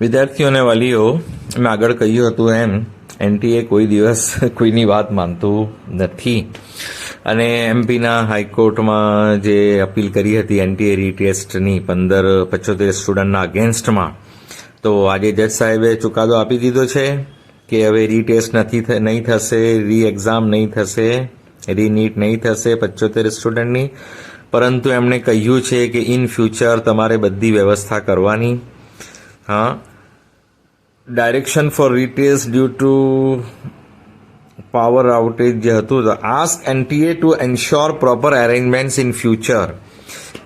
વિદ્યાર્થીઓ અને વાલીઓ, મેં આગળ કહ્યું હતું એમ, એનટીએ કોઈ દિવસ કોઈની વાત માનતું નથી. અને એમપીના હાઈકોર્ટમાં જે અપીલ કરી હતી એનટીએ રીટેસ્ટની પંદર પચોતેર સ્ટુડન્ટના અગેન્સ્ટમાં, તો આજે જજ સાહેબે ચુકાદો આપી દીધો છે કે હવે રીટેસ્ટ નથી નહીં થશે રી એક્ઝામ નહીં થશે રી નીટ નહીં થશે પચોતેર સ્ટુડન્ટની. પરંતુ એમણે કહ્યું છે કે ઇન ફ્યુચર તમારે બધી વ્યવસ્થા કરવાની. હા direction for retails due to power outage જે હતું ask NTA to ensure proper arrangements in future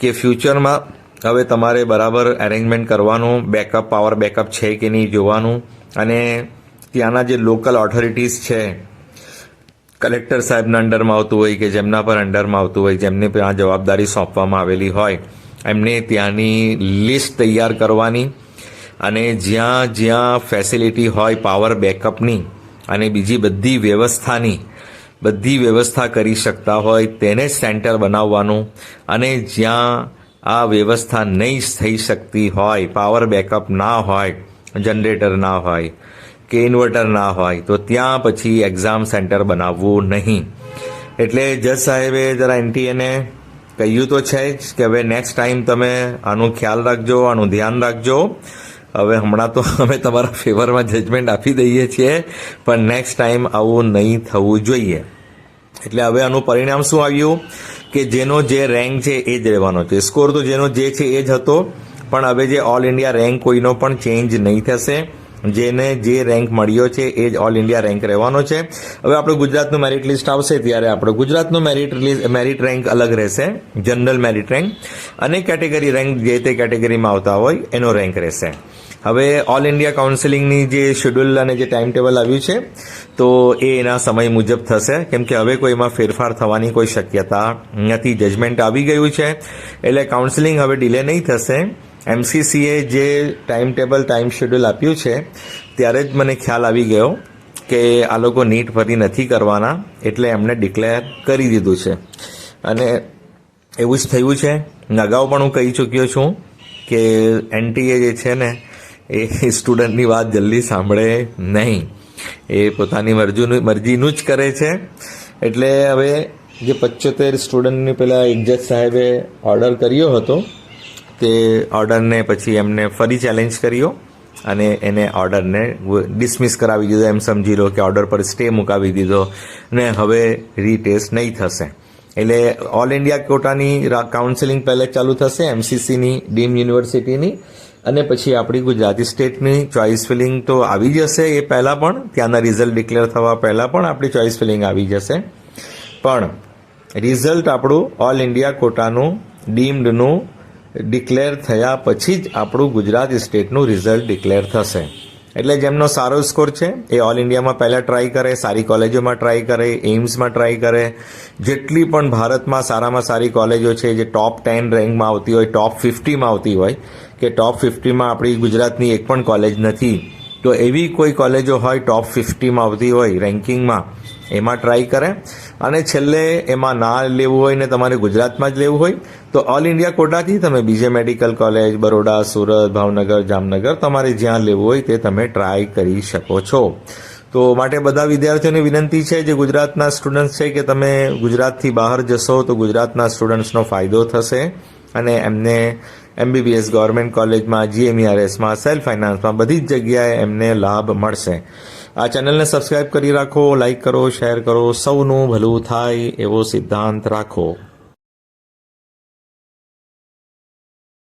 કે ફ્યુચરમાં હવે તમારે બરાબર એરેન્જમેન્ટ કરવાનું બેકઅપ પાવર બેકઅપ છે કે નહીં જોવાનું. અને ત્યાંના જે લોકલ ઓથોરિટીઝ છે કલેક્ટર સાહેબના અંડરમાં આવતું હોય કે જેમના પર અંડરમાં આવતું હોય, જેમને આ જવાબદારી સોંપવામાં આવેલી હોય, એમને ત્યાંની લિસ્ટ તૈયાર કરવાની. અને જ્યાં જ્યાં ફેસિલિટી હોય પાવર બેકઅપની અને બીજી બધી વ્યવસ્થાની, બધી વ્યવસ્થા કરી શકતા હોય તેને જ સેન્ટર બનાવવાનું અને જ્યાં આ વ્યવસ્થા નહીં થઈ શકતી હોય પાવર બેકઅપ ના હોય જનરેટર ના હોય, કે ઇન્વર્ટર ના હોય, તો ત્યાં પછી એક્ઝામ સેન્ટર બનાવવું નહીં. એટલે જજ સાહેબે જરા એનટીએને કહ્યું તો છે જ કે હવે નેક્સ્ટ ટાઈમ તમે આનું ખ્યાલ રાખજો, આનું ધ્યાન રાખજો. હવે હમણાં તો અમે તમારા ફેવરમાં જજમેન્ટ આપી દઈએ છીએ, પણ નેક્સ્ટ ટાઈમ આવું નહીં થવું જોઈએ. એટલે હવે આનું પરિણામ શું આવ્યું? કે જેનો જે રેન્ક છે એ જ રહેવાનો છે. સ્કોર તો જેનો જે છે એ જ હતો, પણ હવે જે ઓલ ઇન્ડિયા રેન્ક કોઈનો પણ ચેન્જ નહીં થશે. જેને જે રેન્ક મળ્યો છે, એ જ ઓલ ઇન્ડિયા રેન્ક રહેવાનો છે. હવે આપણે ગુજરાતનું મેરિટ લિસ્ટ આવશે, ત્યારે આપણો ગુજરાતનું મેરિટ મેરિટ રેન્ક અલગ રહેશે. જનરલ મેરિટ રેન્ક અને કેટેગરી રેન્ક જે તે કેટેગરીમાં આવતા હોય, એનો રેન્ક રહેશે. હવે ઓલ ઇન્ડિયા કાઉન્સિલિંગની જે શેડ્યુલ અને જે ટાઈમ ટેબલ આવ્યું છે, તો એ એના સમય મુજબ થશે. કેમ કે હવે કોઈમાં ફેરફાર થવાની કોઈ શક્યતા નથી. જજમેન્ટ આવી ગયું છે. એટલે કાઉન્સિલિંગ હવે ડિલે નહીં થશે. એમસીસીએ જે ટાઈમ ટેબલ ટાઈમ શેડ્યુલ આપ્યું છે, ત્યારે જ મને ખ્યાલ આવી ગયો કે આ લોકો નીટ ફરી નથી કરવાના, એટલે એમણે ડિક્લેર કરી દીધું છે. અને એવું જ થયું છે. અગાઉ પણ હું કહી ચૂક્યો છું કે એનટીએ જે છે ને, એ સ્ટુડન્ટની વાત જલ્દી સાંભળે નહીં. એ પોતાની મરજીનું મરજીનું જ કરે છે. એટલે હવે જે પચોતેર સ્ટુડન્ટની પેલા ઇજ્જત સાહેબે ઓર્ડર કર્યો હતો તે ઓર્ડરને પછી એમને ફરી ચેલેન્જ કર્યો અને એને ઓર્ડરને ડિસમિસ કરાવી દીધો. એમ સમજી લો કે ઓર્ડર પર સ્ટે મુકાવી દીધો ને હવે રીટેસ્ટ નહીં થશે. એટલે ઓલ ઇન્ડિયા કોટાની કાઉન્સિલિંગ પહેલે ચાલુ થશે એમસીસીની ડીમ યુનિવર્સિટીની અને પછી આપણી ગુજરાતી સ્ટેટની ચોઇસ ફિલિંગ તો આવી જશે એ પહેલાં પણ. ત્યાંના રિઝલ્ટ ડિક્લેર થવા પહેલાં પણ આપણી ચોઇસ ફિલિંગ આવી જશે. પણ રિઝલ્ટ આપણું ઓલ ઇન્ડિયા કોટાનું ડીમ્ડનું ડિક્લેર થયા પછી જ આપણું ગુજરાત સ્ટેટનું રિઝલ્ટ ડિક્લેર થશે. એટલે જેમનો સારો સ્કોર છે, એ ઓલ ઇન્ડિયામાં પહેલાં ટ્રાય કરે, સારી કોલેજોમાં ટ્રાય કરે, એઇમ્સમાં ટ્રાય કરે. જેટલી પણ ભારતમાં સારામાં સારી કોલેજો છે, જે ટોપ ટેન રેન્કમાં આવતી હોય ટોપ ફિફ્ટીમાં આવતી હોય, કે ટોપ ફિફ્ટીમાં આપણી ગુજરાતની એક પણ કોલેજ નથી તો એવી કોઈ કોલેજો હોય ટોપ ફિફ્ટીમાં આવતી હોય રેન્કિંગમાં એમાં ટ્રાય કરે. અને છેલ્લે એમાં ના લેવું હોય ને તમારે ગુજરાતમાં જ લેવું હોય, તો ઓલ ઇન્ડિયા કોટાથી તમે બીજે મેડિકલ કોલેજ બરોડા, સુરત, ભાવનગર, જામનગર, તમારે જ્યાં લેવું હોય તે તમે ટ્રાય કરી શકો છો. તો માટે બધા વિદ્યાર્થીઓને વિનંતી છે જે ગુજરાતના સ્ટુડન્ટ્સ છે કે તમે ગુજરાતથી બહાર જશો તો ગુજરાતના સ્ટુડન્ટ્સનો ફાયદો થશે. અને એમને એમબીબીએસ ગવર્મેન્ટ કોલેજમાં જીએમઈઆરએસમાં સેલ્ફ ફાઇનાન્સમાં બધી જ જગ્યાએ એમને લાભ મળશે. આ ચેનલને સબસ્ક્રાઇબ કરી રાખો લાઇક કરો શેર કરો, સૌનું ભલું થાય એવો સિદ્ધાંત રાખો.